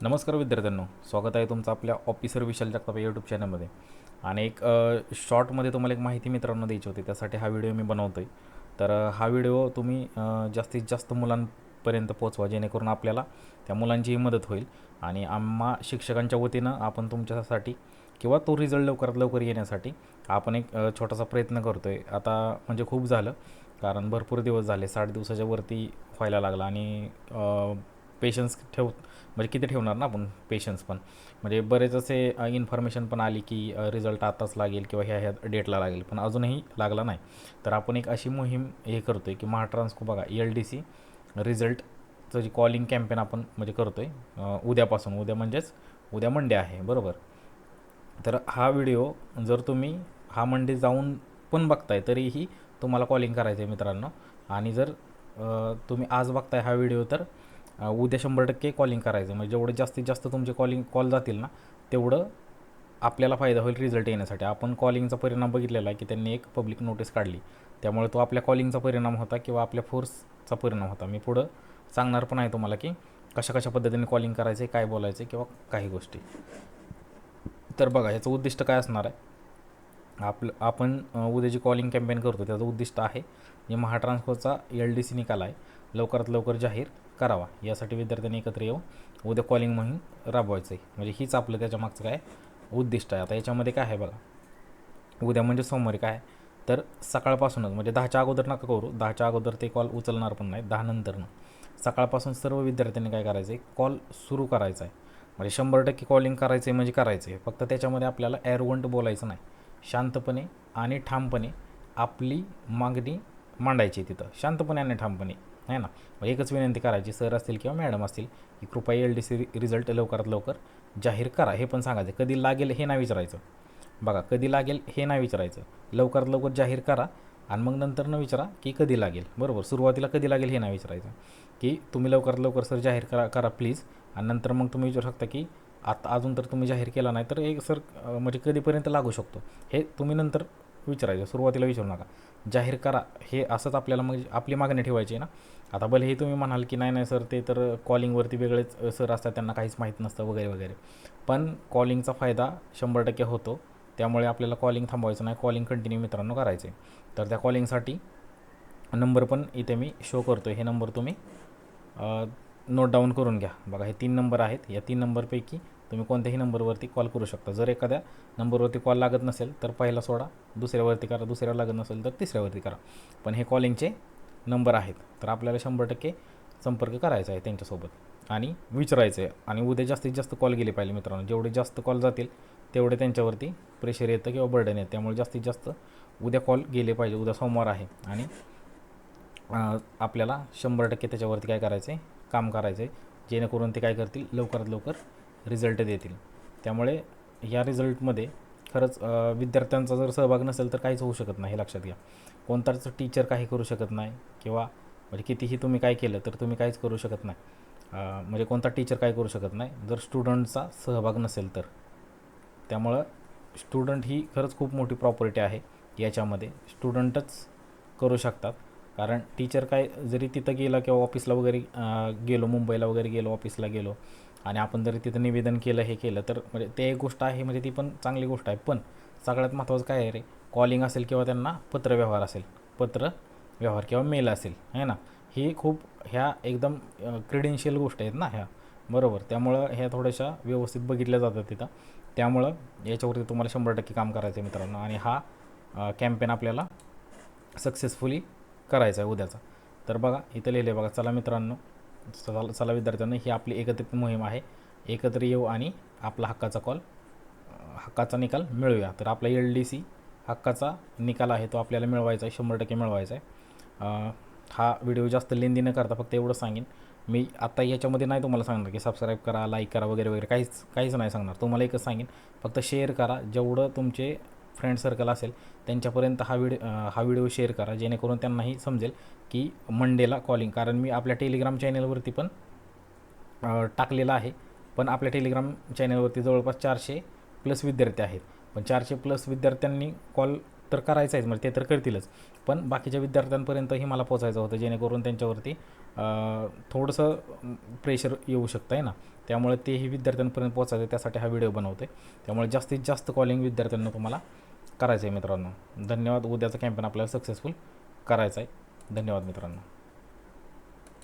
नमस्कार विद्यार्थ्यांनो स्वागत आहे तुमचं आपल्या ऑफिसर विशाल जगताप यूट्यूब चॅनलमध्ये आणि एक शॉर्टमध्ये तुम्हाला एक माहिती मित्रांनो द्यायची होती त्यासाठी हा व्हिडिओ मी बनवतो आहे तर हा व्हिडिओ तुम्ही जास्तीत जास्त मुलांपर्यंत पोचवा जेणेकरून आपल्याला त्या मुलांचीही मदत होईल. आणि आम्हा शिक्षकांच्या वतीनं आपण तुमच्यासाठी किंवा तो रिझल्ट लवकरात लवकर येण्यासाठी आपण एक छोटासा प्रयत्न करतो आहे आता म्हणजे खूप झालं कारण भरपूर दिवस झाले साठ दिवसाच्या वरती व्हायला लागला आणि पेशन्स ठेव म्हणजे किती ठेवणार ना आपण पेशन्स पण? म्हणजे बरेच असे इन्फॉर्मेशन पण आली की रिझल्ट आताच लागेल किंवा ह्या ह्या डेटला लागेल पण अजूनही लागला नाही. तर आपण एक अशी मोहीम हे करतो आहे की महाट्रान्सको बघा एल डी सी रिझल्टचं जी कॉलिंग कॅम्पेन आपण म्हणजे करतो आहे उद्यापासून उद्या म्हणजेच उद्या मंडे आहे बरोबर? तर हा व्हिडिओ जर तुम्ही हा मंडे जाऊन पण बघताय तरीही तुम्हाला कॉलिंग करायचं आहे मित्रांनो. आणि जर तुम्ही आज बघताय हा व्हिडिओ तर उद्या शंभर टक्के कॉलिंग करायचं. म्हणजे जेवढं जास्तीत जास्त तुमचे कॉलिंग कॉल जातील ना तेवढं आपल्याला फायदा होईल रिझल्ट येण्यासाठी. आपण कॉलिंगचा परिणाम बघितलेला आहे की त्यांनी एक पब्लिक नोटीस काढली. त्यामुळे तो आपल्या कॉलिंगचा परिणाम होता किंवा आपल्या फोर्सचा परिणाम होता. मी पुढं सांगणार पण आहे तुम्हाला की कशा कशा पद्धतीने कॉलिंग करायचं आहे काय बोलायचं आहे किंवा काही गोष्टी. तर बघा याचं उद्दिष्ट काय असणार आहे? आपलं आपण उद्या जी कॉलिंग कॅम्पेन करतो त्याचं उद्दिष्ट आहे जे महाट्रान्सफरचा एल डी सी निकाल आहे लवकरात लवकर जाहीर करावा. यासाठी विद्यार्थ्यांनी एकत्र येऊन उद्या कॉलिंग मोहीम राबवायचं आहे म्हणजे हीच आपलं त्याच्या मागचं काय उद्दिष्ट आहे. आता याच्यामध्ये काय आहे बघा. उद्या म्हणजे सोमवारी काय? आहे? तर सकाळपासूनच म्हणजे दहाच्या अगोदर नका करू. दहाच्या अगोदर ते कॉल उचलणार पण नाही. दहा नंतरनं. सकाळपासून सर्व विद्यार्थ्यांनी काय करायचं आहे कॉल सुरू करायचा आहे म्हणजे शंभर टक्के कॉलिंग करायचं आहे म्हणजे करायचं आहे फक्त त्याच्यामध्ये आपल्याला ॲरवंट बोलायचं नाही. शांतपणे आणि ठामपणे आपली मागणी मांडायची आहे तिथं. शांतपणे आणि ठामपणे. आहे ना? मग एकच विनंती करायची सर असतील किंवा मॅडम असतील की कृपया एल डी सी रिझल्ट लवकरात लवकर जाहीर करा. हे पण सांगायचं कधी लागेल हे नाही विचारायचं. बघा कधी लागेल हे नाही विचारायचं. लवकरात लवकर जाहीर करा आणि मग नंतर न विचारा की कधी लागेल. बरोबर? सुरुवातीला कधी लागेल हे नाही विचारायचं. की तुम्ही लवकरात लवकर सर जाहीर करा करा प्लीज आणि नंतर मग तुम्ही विचारू शकता की आता अजून तर तुम्ही जाहीर केला नाही तर एक सर म्हणजे कधीपर्यंत लागू शकतो? हे तुम्ही नंतर विचारायचं सुरुवातीला विचारू नका. जाहीर करा. हे असंच आपल्याला मग आपली मागणी ठेवायची आहे ना. आता भले हे तुम्ही म्हणाल की नाही नाही सर ते तर कॉलिंगवरती वेगळेच सर असतात त्यांना काहीच माहीत नसतं वगैरे वगैरे. पण कॉलिंगचा फायदा शंभर टक्के होतो. त्यामुळे आपल्याला कॉलिंग थांबवायचं नाही. कॉलिंग कंटिन्यू मित्रांनो करायचे तर त्या कॉलिंगसाठी नंबर पण इथे मी शो करतो हे नंबर तुम्ही नोट डाऊन करून घ्या. बघा हे तीन नंबर आहेत. या तीन नंबरपैकी तुम्ही कोणत्याही नंबरवरती कॉल करू शकता. जर एखाद्या नंबरवरती कॉल लागत नसेल तर पहिला सोडा दुसऱ्यावरती करा दुसऱ्यावर लागत नसेल तर तिसऱ्यावरती करा. पण हे कॉलिंगचे नंबर आहेत तर आपल्याला शंभर टक्के संपर्क करायचा आहे त्यांच्यासोबत. आणि विचारायचं आहे आणि उद्या जास्तीत जास्त कॉल गेले पाहिजे मित्रांनो. जेवढे जास्त कॉल जातील तेवढे त्यांच्यावरती प्रेशर येतं किंवा बर्डन येतं. त्यामुळे जास्तीत जास्त उद्या कॉल गेले पाहिजे. उद्या सोमवार आहे. आणि आपल्याला शंभर टक्के त्याच्यावरती काय करायचं आहे काम करायचं आहे जेणेकरून ते काय करतील? लवकरात लवकर रिझल्ट देतील. त्यामुळे या रिझल्टमध्ये खरंच विद्यार्थ्यांचा जर सहभाग नसेल तर काहीच होऊ शकत नाही हे लक्षात घ्या. कोणताच टीचर काही करू शकत नाही किंवा म्हणजे कितीही तुम्ही काय केलं तर तुम्ही काहीच करू शकत नाही. म्हणजे कोणता टीचर काय करू शकत नाही. जर स्टुडंटचा सहभाग नसेल तर. त्यामुळं स्टुडंट ही खरंच खूप मोठी प्रॉपर्टी आहे याच्यामध्ये. स्टुडंटच करू शकतात. कारण टीचर काय जरी तिथं गेला किंवा ऑफिसला वगैरे गेलो मुंबईला वगैरे गेलो ऑफिसला गेलो आणि आपण जरी तिथं निवेदन केलं हे केलं तर म्हणजे ते एक गोष्ट आहे म्हणजे ती पण चांगली गोष्ट आहे. पण सगळ्यात महत्त्वाचं काय आहे रे? कॉलिंग असेल किंवा त्यांना पत्रव्यवहार असेल पत्र व्यवहार किंवा मेल असेल है ना? ही खूप ह्या एकदम क्रेडेन्शियल गोष्ट आहेत ना ह्या. बरोबर? त्यामुळं ह्या थोड्याशा व्यवस्थित बघितल्या जातात तिथं. त्यामुळं याच्यावरती तुम्हाला शंभर टक्के काम करायचं आहे मित्रांनो. आणि हा कॅम्पेन आपल्याला सक्सेसफुली करायचा आहे उद्याचा. तर बघा इथं लिहिले बघा चला मित्रांनो चला चला विद्यार्थ्यांनो ही आपली एकत्रित मोहीम आहे. एकत्र येऊ आणि आपला हक्काचा कॉल हक्काचा निकाल मिळूया तर आपला एल डी सी हक्काचा निकाल आहे तो आपल्याला मिळवायचा आहे शंभर टक्के मिळवायचा आहे. हा व्हिडिओ जास्त लेंदी न करता फक्त एवढं सांगेन. मी आत्ता याच्यामध्ये नाही तुम्हाला सांगणार की सबस्क्राईब करा लाईक करा वगैरे वगैरे काहीच काहीच नाही सांगणार. तुम्हाला एकच सांगेन फक्त शेअर करा. जेवढं तुमचे फ्रेंड सर्कल असेल त्यांच्यापर्यंत हा व्हिडिओ हा व्हिडिओ शेअर करा जेणेकरून त्यांनाही समजेल की मंडेला कॉलिंग कारण मी आपल्या टेलिग्राम चॅनलवरती पण टाकलेला आहे. पण आपल्या टेलिग्राम चॅनलवरती जवळपास चारशे प्लस विद्यार्थी आहेत. पण चारशे प्लस विद्यार्थ्यांनी कॉल तर करायचं आहेच म्हणजे ते तर करतीलच. पण बाकीच्या विद्यार्थ्यांपर्यंतही मला पोचायचं होतं जेणेकरून त्यांच्यावरती थोडंसं प्रेशर येऊ शकतं आहे ना. त्यामुळे तेही विद्यार्थ्यांपर्यंत पोचायचं त्यासाठी हा व्हिडिओ बनवतो आहे त्यामुळे जास्तीत जास्त कॉलिंग विद्यार्थ्यांना तुम्हाला करायचं आहे मित्रांनो. धन्यवाद उद्याचा कॅम्पेन आपल्याला सक्सेसफुल करायचं आहे धन्यवाद मित्रांनो.